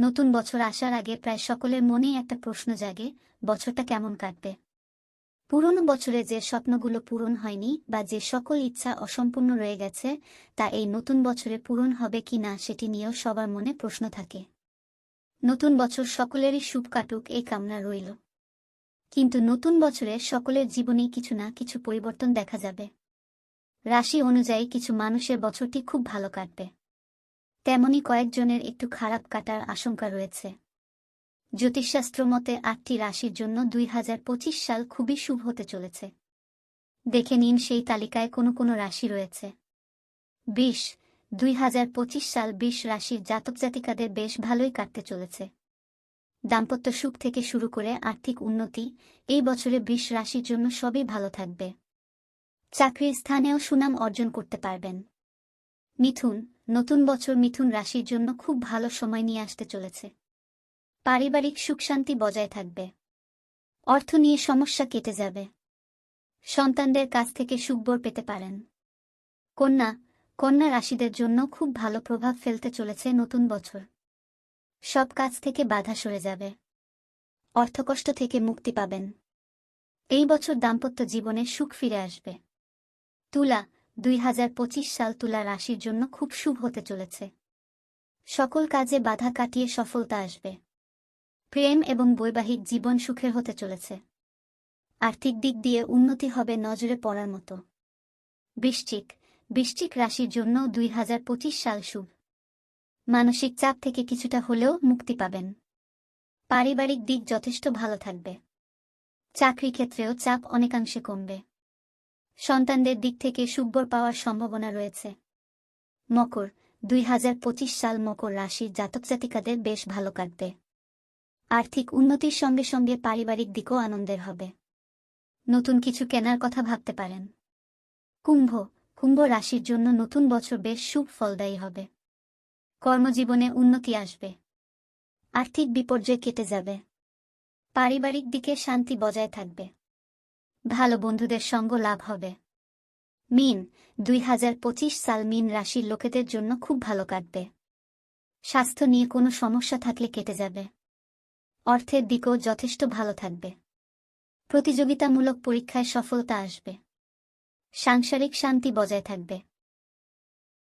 নতুন বছর আসার আগে প্রায় সকলের মনেই একটা প্রশ্ন জাগে, বছরটা কেমন কাটবে? পুরনো বছরে যে স্বপ্নগুলো পূরণ হয়নি বা যে সকল ইচ্ছা অসম্পূর্ণ রয়ে গেছে, তা এই নতুন বছরে পূরণ হবে কি না সেটি নিয়েও সবার মনে প্রশ্ন থাকে। নতুন বছর সকলেরই শুভ কাটুক এই কামনা রইল। কিন্তু নতুন বছরে সকলের জীবনেই কিছু না কিছু পরিবর্তন দেখা যাবে। রাশি অনুযায়ী কিছু মানুষের বছরটি খুব ভালো কাটবে। তেমনি কয়েকজনের একটু খারাপ কাটার আশঙ্কা রয়েছে। জ্যোতিষশাস্ত্র মতে আটটি রাশির জন্য দুই হাজার পঁচিশ সাল খুবই শুভ হতে চলেছে। দেখে নিন সেই তালিকায় কোনো কোনো রাশি রয়েছে। বিশ, দুই সাল বিশ রাশির জাতক জাতিকাদের বেশ ভালোই কাটতে চলেছে। দাম্পত্য সুখ থেকে শুরু করে আর্থিক উন্নতি এই বছরে বিশ রাশির জন্য সবই ভালো থাকবে। চাকরির স্থানেও সুনাম অর্জন করতে পারবেন। মিথুন, নতুন বছর মিথুন রাশির জন্য খুব ভালো সময় নিয়ে আসতে চলেছে। পারিবারিক সুখ শান্তি বজায় থাকবে। অর্থ নিয়ে সমস্যা কেটে যাবে। সন্তানদের কাছ থেকে সুখবর পেতে পারেন। কন্যা কন্যা রাশিদের জন্য খুব ভালো প্রভাব ফেলতে চলেছে নতুন বছর। সব কাজ থেকে বাধা সরে যাবে। অর্থকষ্ট থেকে মুক্তি পাবেন। এই বছর দাম্পত্য জীবনে সুখ ফিরে আসবে। তুলা দুই হাজার পঁচিশ সাল তুলা রাশির জন্য খুব শুভ হতে চলেছে। সকল কাজে বাধা কাটিয়ে সফলতা আসবে। প্রেম এবং বৈবাহিক জীবন সুখের হতে চলেছে। আর্থিক দিক দিয়ে উন্নতি হবে নজরে পড়ার মতো। বৃশ্চিক বৃশ্চিক রাশির জন্য দুই হাজার পঁচিশ সাল শুভ। মানসিক চাপ থেকে কিছুটা হলেও মুক্তি পাবেন। পারিবারিক দিক যথেষ্ট ভালো থাকবে। চাকরি ক্ষেত্রেও চাপ অনেকাংশে কমবে। সন্তানদের দিক থেকে সুব্বর পাওয়ার সম্ভাবনা রয়েছে। মকর, দুই হাজার পঁচিশ সাল মকর রাশির জাতক জাতিকাদের বেশ ভালো কাটবে। আর্থিক উন্নতির সঙ্গে সঙ্গে পারিবারিক দিকও আনন্দের হবে। নতুন কিছু কেনার কথা ভাবতে পারেন। কুম্ভ কুম্ভ রাশির জন্য নতুন বছর বেশ শুভ ফলদায়ী হবে। কর্মজীবনে উন্নতি আসবে। আর্থিক বিপর্যয় কেটে যাবে। পারিবারিক দিকে শান্তি বজায় থাকবে। ভালো বন্ধুদের সঙ্গ লাভ হবে। মিন, দুই হাজার পঁচিশ সাল মিন রাশির লোকেদের জন্য খুব ভালো কাটবে। স্বাস্থ্য নিয়ে কোনো সমস্যা থাকলে কেটে যাবে। অর্থের দিকও যথেষ্ট ভালো থাকবে। প্রতিযোগিতামূলক পরীক্ষায় সফলতা আসবে। সাংসারিক শান্তি বজায় থাকবে।